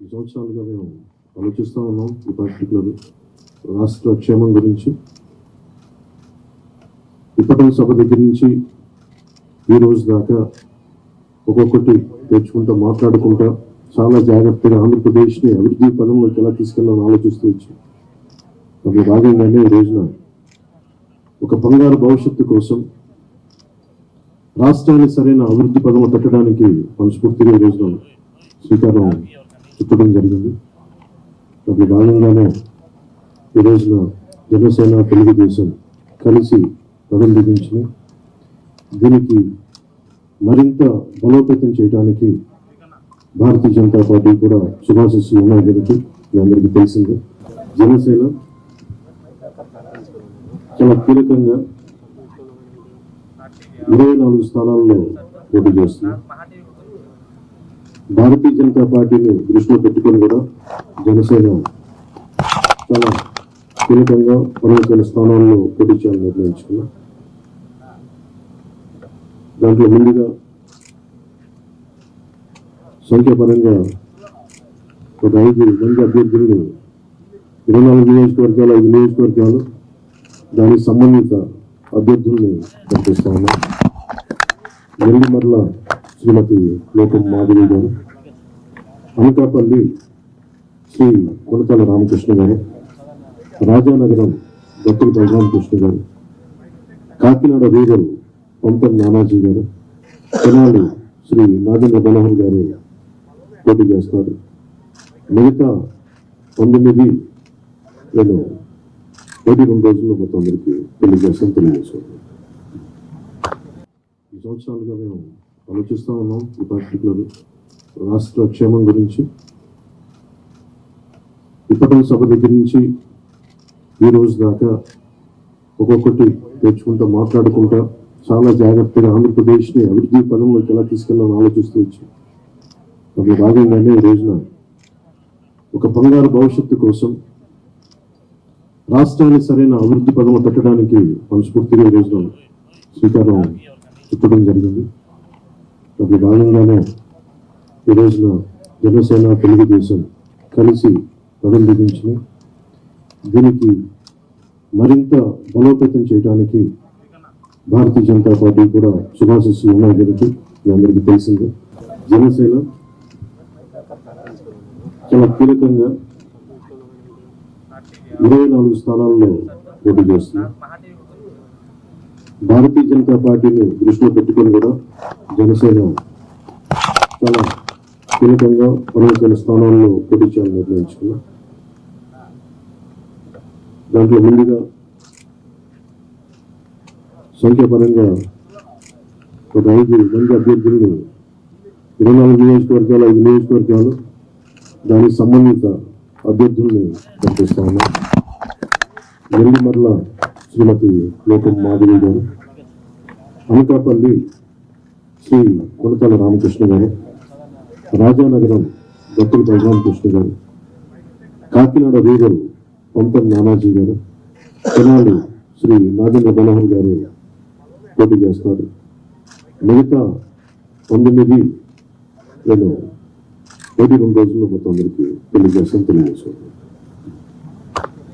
ఈ సంవత్సరాలుగా మేము ఆలోచిస్తూ ఉన్నాం ఈ పర్టికులర్ రాష్ట్ర క్షేమం గురించి. ఇప్పటి సభ దగ్గర నుంచి ఈ రోజు దాకా ఒక్కొక్కటి తెచ్చుకుంటూ మాట్లాడుకుంటా చాలా జాగ్రత్తగా ఆంధ్రప్రదేశ్ని అభివృద్ధి పదంలోకి ఎలా తీసుకెళ్ళాలని ఆలోచిస్తూ వచ్చి. అందులో భాగంగానే ఈ రోజున ఒక బంగారు భవిష్యత్తు కోసం రాష్ట్రాన్ని సరైన అభివృద్ధి పదము పెట్టడానికి మనస్ఫూర్తిగా ఈ రోజున శ్రీకారం చుట్టడం జరిగింది. అది భాగంగానే ఈ రోజున జనసేన తెలుగుదేశం కలిసి పదం బిగించిన దీనికి మరింత బలోపేతం చేయడానికి భారతీయ జనతా పార్టీ కూడా శుభాశిస్సులు ఉన్నాయి దీనికి మీ అందరికీ తెలిసిందే. జనసేన చాలా కీలకంగా ఇరవై నాలుగు స్థానాల్లో పోటీ చేస్తుంది. భారతీయ జనతా పార్టీని దృష్టిలో పెట్టుకొని కూడా జనసేన చాలా కీలకంగా ప్రముఖమైన స్థానాల్లో పోటీ చేయాలని నిర్ణయించుకున్నాం. దాంట్లో ముందుగా సంఖ్యాపరంగా ఒక ఐదు మంది అభ్యర్థులను ఇరవై నాలుగు నియోజకవర్గాలు ఐదు నియోజకవర్గాలు దానికి సంబంధిత అభ్యర్థుల్ని ప్రకటిస్తా ఉన్నాం. మరల శ్రీమతి లోకం మాధవి గారు. అనకాపల్లి శ్రీ కొనతల రామకృష్ణ గారు రాజానగరం దత్తుల బలరామకృష్ణ గారు కాకినాడ రూరల్ పంపన్ నానాజీ గారు తెనాలి శ్రీ నాగేంద్ర మనోహర్ గారు పోటీ చేస్తారు. మిగతా పంతొమ్మిది నేను ఒకటి రెండు రోజుల్లో మొత్తం అందరికీ తెలియజేస్తాను తెలియజేస్తాను. ఈ సంవత్సరాలుగా మేము ఆలోచిస్తూ ఉన్నాం ఈ పర్టికులర్ రాష్ట్ర క్షేమం గురించి. ఇప్పటి సభ దగ్గర నుంచి ఈ రోజు దాకా ఒక్కొక్కటి తెచ్చుకుంటూ మాట్లాడుకుంటా చాలా జాగ్రత్తగా ఆంధ్రప్రదేశ్ని అభివృద్ధి పదంలోకి ఎలా తీసుకెళ్ళాలని ఆలోచిస్తూ వచ్చి. అందులో భాగంగానే ఈ రోజున ఒక బంగారు భవిష్యత్తు కోసం రాష్ట్రాన్ని సరైన అభివృద్ధి పదము పెట్టడానికి మనస్ఫూర్తిగా ఈ రోజున శ్రీకారం చుట్టడం జరిగింది. అందులో భాగంగానే ఈ రోజున జనసేన తెలుగుదేశం కలిసి పదం బిగించిన దీనికి మరింత బలోపేతం చేయడానికి భారతీయ జనతా పార్టీ కూడా శుభాశిస్సులు ఉన్నాయి దీనికి మీ అందరికీ తెలిసిందే. జనసేన చాలా కీలకంగా ఇరవై నాలుగు స్థానాల్లో పోటీ చేస్తుంది. భారతీయ జనతా పార్టీని దృష్టిలో పెట్టుకొని కూడా జనసేన చాలా కీలకంగా ప్రముఖమైన స్థానాల్లో పోటీ చేయాలని నిర్ణయించుకున్నాం. దాంట్లో ముందుగా సంఖ్యాపరంగా ఒక ఐదు మంది అభ్యర్థులను ఇరవై నాలుగు నియోజకవర్గాలు ఐదు నియోజకవర్గాలు దానికి సంబంధిత అభ్యర్థుల్ని ప్రకటిస్తా ఉన్నాం. నెల్లిమర్ల శ్రీమతి లోకం మాధవి గారు అనకాపల్లి శ్రీ కొనతాల రామకృష్ణ గారు రాజానగరం దత్తుల బలరామకృష్ణ గారు. కాకినాడ రూరల్ పంపన్ నానాజీ గారు. తెనాలి శ్రీ నాగేంద్ర మనోహర్ గారు పోటీ చేస్తారు. మిగతా పంతొమ్మిది నేను పోటీ రెండు రోజుల్లో మొత్తం అందరికీ తెలియజేస్తాను తెలియజేస్తాను.